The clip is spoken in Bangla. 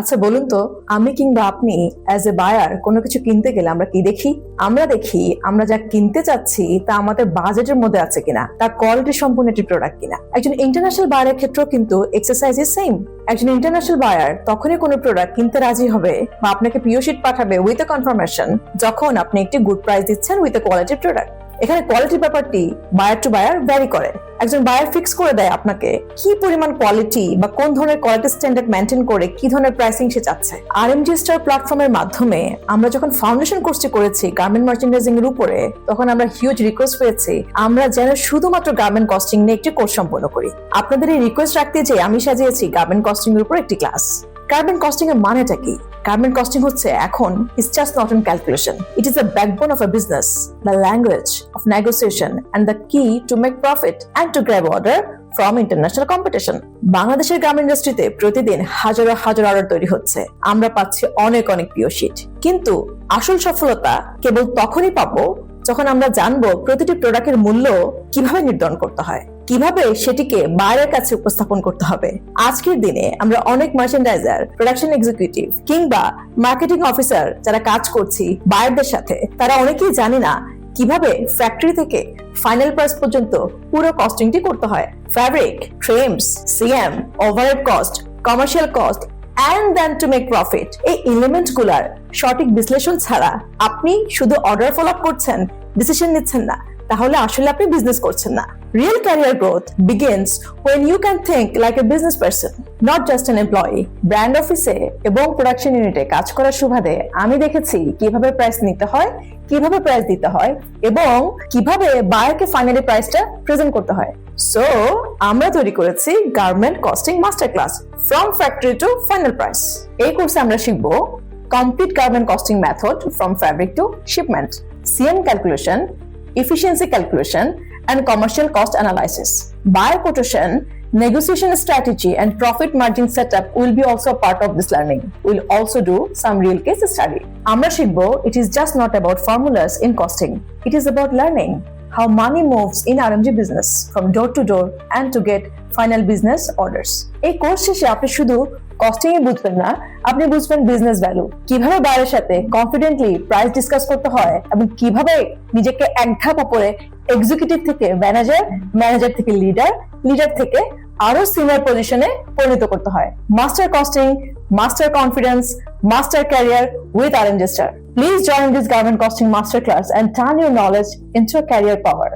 আচ্ছা বলুন তো, আমি কিংবা আপনি অ্যাজ এ বায়ার কোনো কিছু কিনতে গেলে আমরা কি দেখি? আমরা দেখি আমরা যা কিনতে চাচ্ছি তা আমাদের বাজেটের মধ্যে আছে কিনা, তার কোয়ালিটি সম্পূর্ণ একটি প্রোডাক্ট কিনা। একজন ইন্টারন্যাশনাল বায়ারের ক্ষেত্রেও কিন্তু এক্সারসাইজ ইজ সেম একজন ইন্টারন্যাশনাল বায়ার তখনই কোনো প্রোডাক্ট কিনতে রাজি হবে বা আপনাকে পিও শিট পাঠাবে উইথ এ কনফার্মেশন যখন আপনি একটি গুড প্রাইস দিচ্ছেন উইথ এ কোয়ালিটি প্রোডাক্ট এখানে কোয়ালিটির ব্যাপারটি বায়ার টু বায়ার ভ্যারি করে। একজন বায়ার ফিক্স করে দেয় আপনাকে কি পরিমাণ কোয়ালিটি বা কোন ধরনের কোয়ালিটি স্ট্যান্ডার্ড মেনটেন করে কি ধরনের প্রাইসিং সে চাচ্ছে। আর এম স্টার প্ল্যাটফর্মের মাধ্যমে আমরা যখন ফাউন্ডেশন কোর্সটি করেছি গার্মেন্ট মার্চেন্ডাইজিং এর উপরে, তখন আমরা হিউজ রিকোয়েস্ট পেয়েছি। আমরা যেন শুধুমাত্র গার্মেন্ট কস্টিং নিয়ে একটি কোর্স সম্পন্ন করি। আপনাদের এই রিকোয়েস্ট রাখতে যে আমি সাজিয়েছি গার্মেন্ট কস্টিং এর উপর একটি ক্লাস গার্মেন্ট কস্টিং এর মানেটা কি? গার্মেন্ট কস্টিং হচ্ছে এখন it's just not an calculation it is the backbone of a business the language of negotiation and the key to make profit and to grab order from international competition বাংলাদেশের গ্রাম ইন্ডাস্ট্রিতে প্রতিদিন হাজারো হাজার অর্ডার তৈরি হচ্ছে। আমরা পাচ্ছি অনেক অনেক প্রিয় শিট কিন্তু আসল সফলতা কেবল তখনই পাবো যখন আমরা জানব প্রতিটি প্রোডাক্টের মূল্য কীভাবে নির্ধারণ করতে হয়। কীভাবে সেটিকে বাইরের কাছে উপস্থাপন করতে হবে? আজকের দিনে আমরা অনেক মার্চেন্ডাইজার প্রোডাকশন এক্সিকিউটিভ কিংবা মার্কেটিং অফিসার যারা কাজ করছি বায়ারদের সাথে, তারা অনেকেই জানে না কীভাবে ফ্যাক্টরি থেকে ফাইনাল প্রাইস পর্যন্ত পুরো কস্টিংটি করতে হয়। Fabric trims CM overhead cost commercial cost and then to make profit এই এলিমেন্টগুলার সঠিক বিশ্লেষণ ছাড়া আপনি শুধু অর্ডার ফলো করছেন ডিসিশন নিচ্ছেন না। তাহলে আসলে আপনি বিজনেস করছেন না। Real career growth begins when you can think like a business person not just an employee. Brand অফিসে এবং প্রোডাকশন ইউনিটে কাজ করার সুবাদে আমি দেখেছি কীভাবে প্রাইস নিতে হয় কীভাবে প্রাইস দিতে হয় এবং কীভাবে বায়ারকে ফাইনালি প্রাইসটা প্রেজেন্ট করতে হয়। সো আমরা তৈরি করেছি garment costing master class from factory to final price এই কোর্সে আমরা শিখব complete garment costing method from fabric to shipment CM calculation efficiency calculation, and commercial cost analysis. Buyer quotation, negotiation strategy, and profit margin setup will be also a part of this learning. We'll also do some real case study. আমরা শিখব it is just not about formulas in costing. It is about learning how money moves in RMG business from door to door and to get final business orders. এই কোর্স শেষে আপনি শুধু কস্টিং এ বুঝবেন না, আপনি বুঝবেন বিজনেস ভ্যালু কীভাবে বাইরের সাথে কনফিডেন্টলি প্রাইস ডিসকাস করতে হয় এবং কীভাবে নিজেকে এক ধাপ উপরে এক্সিকিউটিভ থেকে ম্যানেজার ম্যানেজার থেকে লিডার লিডার থেকে আরও সিনিয়র পজিশনে পরিণত করতে হয়। Master costing master confidence master career with R please Please join this costing master class and turn your knowledge into career power.